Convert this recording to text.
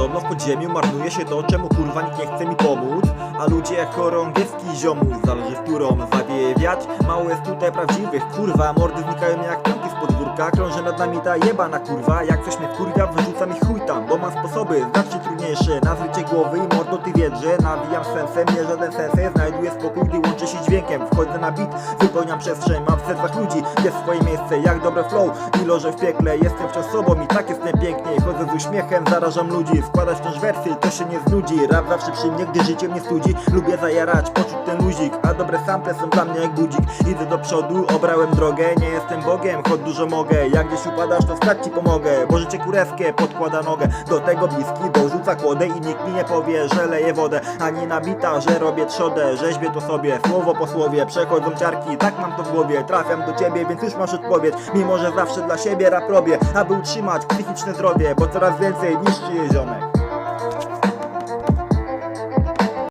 Podobno w podziemiu marnuje się to, czemu kurwa nikt nie chce mi pomóc. A ludzie jak chorągiewski ziomu, zależy w którą wiać Mało jest tutaj prawdziwych, kurwa, mordy znikają jak piątki z podwórka. Krąży nad nami ta jebana kurwa, jak coś mnie wkurwia, wyrzucam ich chuj tam. Bo mam sposoby znacznie trudniejsze na zrycie głowy i mordo ty wiedz, że nawijam sensem, nie żaden sensej Znajduję spokój, gdy łączę się dźwiękiem. Wchodzę na beat, wypełniam przestrzeń, mam w sercach ludzi. Jest swoje miejsce, jak dobre flow. I lożę w piekle Jestem wciąż sobą i tak jest najpiękniej Z uśmiechem, zarażam ludzi. Składać wciąż wersy, to się nie znudzi. Rap zawsze przy mnie, gdy życie mnie studzi. Lubię zajarać, poczuć ten luzik A dobre sample są dla mnie jak budzik. Idę do przodu, obrałem drogę Nie jestem Bogiem, choć dużo mogę. Jak gdzieś upadasz, to wstać ci pomogę. Bo życie kurewskie podkłada nogę. Do tego bliski dorzuca kłodę I nikt mi nie powie, że leję wodę. Ani nabita, że robię trzodę. Rzeźbię to sobie, słowo po słowie. Przechodzą ciarki, tak mam to w głowie. Trafiam do ciebie, więc już masz odpowiedź. Mimo, że zawsze dla siebie rap robię Aby utrzymać psychiczne zdrowie Bo coraz więcej niszczy je ziomek